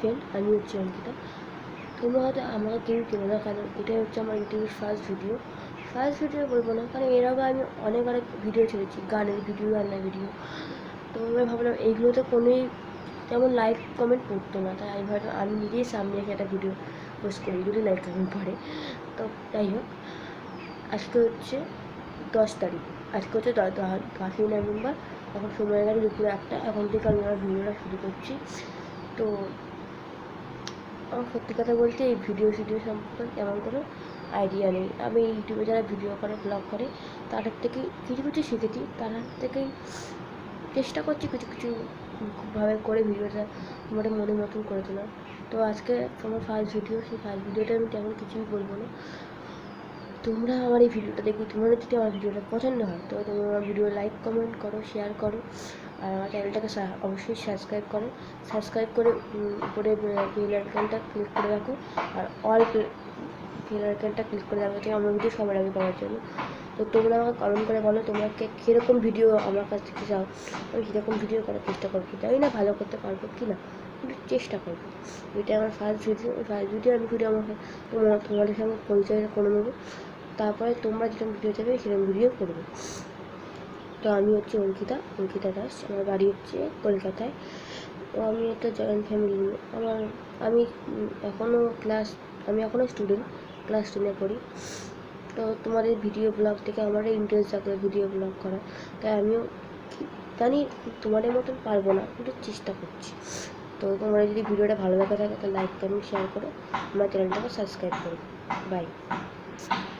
Friend আমি হচ্ছি অঙ্কিতা। তোমরা হয়তো আমাকে কেউ চেনো না, কারণ এটাই হচ্ছে আমার ইউটিউবের ফার্স্ট ভিডিও ফার্স্ট ভিডিও বলব না, কারণ এর আগে আমি অনেক অনেক ভিডিও ছেড়েছি, গানের ভিডিও রান্নার ভিডিও তো আমি ভাবলাম এইগুলোতে কোনোই তেমন লাইক কমেন্ট পড়তো না, তাই আমি ভাবলাম আমি নিজেই সামনে রেখে একটা ভিডিও পোস্ট করি, যদি লাইক কমেন্ট পড়ে। তো যাই হোক, আজকে হচ্ছে দশ তারিখ, আজকে হচ্ছে দশই নভেম্বর, এখন সময় গেছে দুপুরে একটা এখন থেকে আমি আমার ভিডিওটা শুরু করছি। তো আমার সত্যি কথা বলতে এই ভিডিও ভিডিও সম্পর্কে তেমন কোনো আইডিয়া নেই। আমি ইউটিউবে যারা ভিডিও করে ব্লগ করে, তাদের থেকে কিছু কিছু শিখেছি। তাদের থেকেই চেষ্টা করছি কিছু কিছু ভাবে করে ভিডিওটা মোটে মনের মতন করে তোলা তো আজকে আমার ফার্স্ট ভিডিও সেই ফার্স্ট ভিডিওটা আমি তেমন কিছুই বলব না। তোমরা আমার এই ভিডিওটা দেখি তোমাদের যদি আমার ভিডিওটা পছন্দ হয়, তো তোমরা আমার ভিডিও লাইক কমেন্ট করো শেয়ার করো। আর আমার চ্যানেলটাকে অবশ্যই সাবস্ক্রাইব করো। সাবস্ক্রাইব করে উপরে বেল আইকনটা ক্লিক করে রাখো। আর অল বেল আইকনটা ক্লিক করে রাখো আমার ভিডিও সবার আগে পাওয়ার জন্য। তো তোমরা আমাকে কমেন্ট করে বলো, তোমরা কে, কীরকম ভিডিও আমার কাছ থেকে চাও? আমি সেরকম ভিডিও করার চেষ্টা করব? জানি না ভালো করতে পারব কি না চেষ্টা করব। এটা আমার ফার্স্ট ভিডিও ফার্স্ট ভিডিও আমি ভিডিও আমাকে তোমার, তোমাদের সঙ্গে পরিচয় করে নেব। তারপরে তোমরা যেরকম ভিডিও চাইবে, সেরকম ভিডিও করবে। তো আমি হচ্ছে অঙ্কিতা অঙ্কিতা দাস। আমার বাড়ি হচ্ছে কলকাতায়। তো আমি একটা জয়েন্ট ফ্যামিলি আমার, আমি এখনও ক্লাস আমি এখনও স্টুডেন্ট ক্লাস টেনে পড়ি। তো তোমাদের ভিডিও ব্লগ থেকে আমারও ইন্টারেস্ট থাকে ভিডিও ব্লগ করা তাই আমিও জানি তোমাদের মতন পারব না, কিন্তু চেষ্টা করছি। তো তোমরা যদি ভিডিওটা ভালো লাগে থাকে, তাহলে লাইক কমেন্ট শেয়ার করো। আমার চ্যানেলটাকে সাবস্ক্রাইব করো। বাই